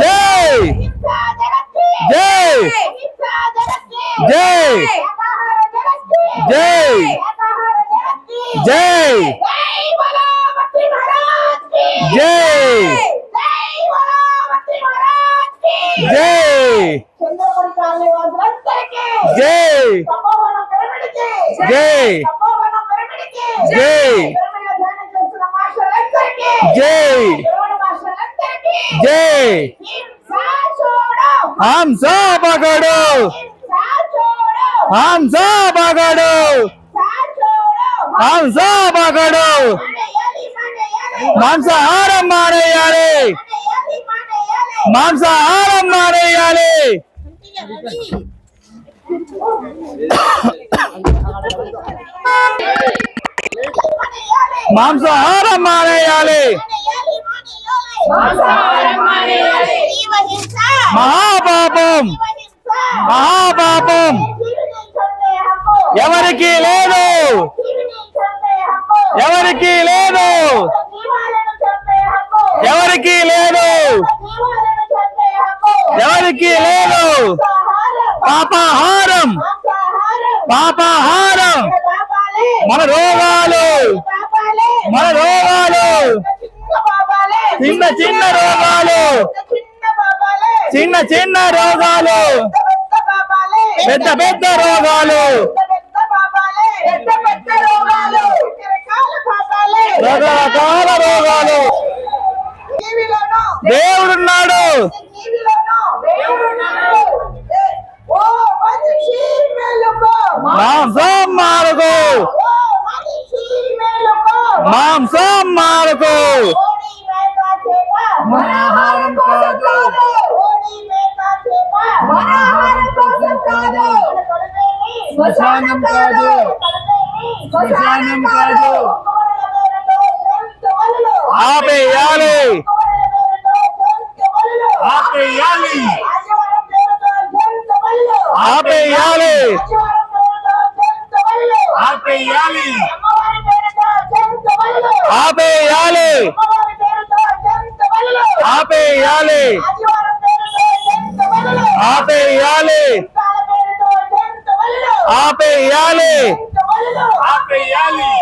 జై జై జై జై జై జై జై చంద్రపూడి కాలనీ వాసులందరికీ జై తపోవనం పిరమిడ్కి జై తపోవనం పిరమిడ్కి జై जय। हम सब अगड़ो हम सब अगड़ो हम सब अगड़ो आराम मारे यारे। मांसाहारम मारे यारे। मांसाहारम मारे यारे। మహాపాపం. మహాపాపం. ఎవరికి లేదు. ఎవరికి లేదు. ఎవరికి లేదు. ఎవరికి లేదు. పాపాహారం. పాపాహారం. మన రోగాలు. మన రోగాలు. చిన్న చిన్న రోగాలు. చిన్న చిన్న రోగాలు. పెద్ద పెద్ద రోగాలు. రకరకాల రోగాలు. దేవుడున్నాడు. మాంసం మారకు మాంసం మారకు శ్మశానం కాదు. కడుపేమి శ్మశానం కాదు. కుమారుల పేరుతో జంతువులు. ఆపేయాలి కుమారుల పేరుతో జంతువులు. ఆపేయాలి. ఆదివారం పేరుతో జంతువులు. ఆపేయాలి ఆదివారం పేరుతో జంతువులు. ఆపేయాలి. అమ్మవారి పేరుతో జంతువులు. ఆపేయాలి అమ్మవారి పేరుతో జంతువులు. ఆపేయాలి ఆదివారం పేరుతో జంతువులు. ఆపేయాలి చుట్టాల పేరుతో జంతువులు. ఆపేయాలి. ఆపేయాలి.